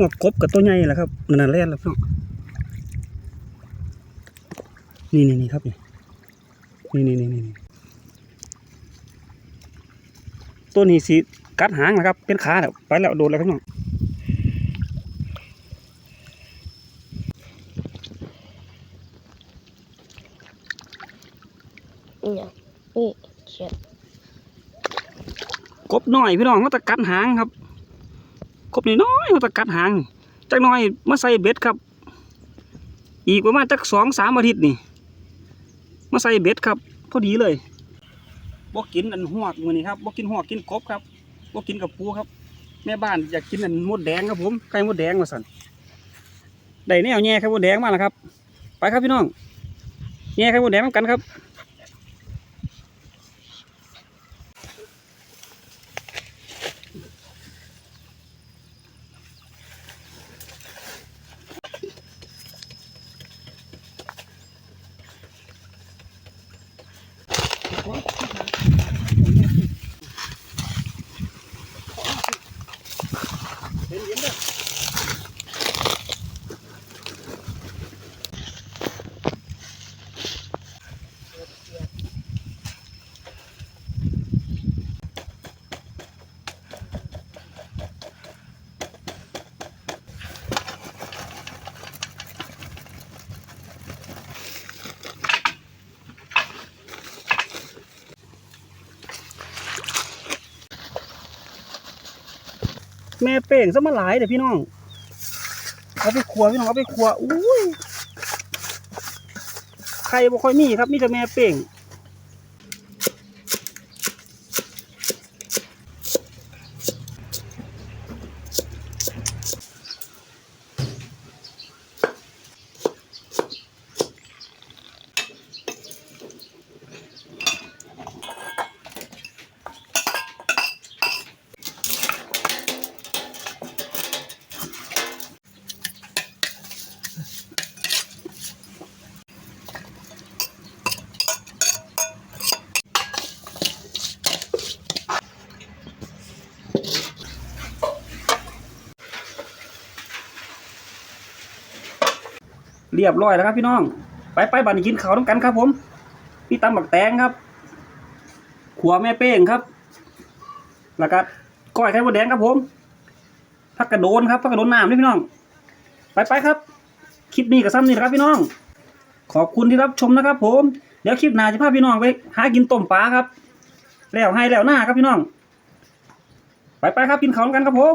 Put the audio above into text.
หัวกบกับตัวใหญ่แหละครับนั่นนะแล่นแล้วพี่น้องนี่นี่นี่ครับนี่นี่นี่นี่นี่ตัวนี้สิกัดหางนะครับ เป็นขาแล้วไปแล้วโดนแล้วพี่น้องนี่ไงนี่เขียนกบน้อยพี่น้องเขาตะกัดหางครับก บน้อยๆเขาตะกัดหางจักน้อยมาใส่เบ็ดครับ อีกประมาณจักสองสามอาทิตย์นี่ มาใส่เบ็ดครับ พอดีเลยบ่กินอันหวกมือนี้ครับบ่กินหวกกินกบครับบ่กินกับปูครับ แม่บ้านอยากกินอันมดแดงครับผมไก่มดแดงมาสั่นได้แนวแง่ไข่มดแดงมาแล้วครับ ไปครับพี่น้องแง่ไข่มดแดงนกันครับ แม่เป่งซะมาหลายเดี๋ยวพี่น้อง เอาไปครัวพี่น้องเอาไปครัวอุ้ยใครบ่ค่อยมีครับมีแต่แม่เป่ง เรียบร้อยแล้วครับพี่น้อง ไปไปบันกินข้าวน้ำกันครับ ผมมีตำบักแตงครับ ขัวแม่เป้งครับ แล้วก็ก้อยไข่มดแดงครับผมผักกระโดนครับผักกระโดนน้ำนี่พี่น้อง ไปไปครับ คลิปนี้กับซ้ำนี่แหละครับพี่น้อง ขอบคุณที่รับชมนะครับ ผม เดี๋ยวคลิปหน้าจะพาพี่น้องไปหากินต้มปลาครับ แล้วให้แล้วหน้าครับพี่น้อง ไปไปครับกินข้าวกันครับผม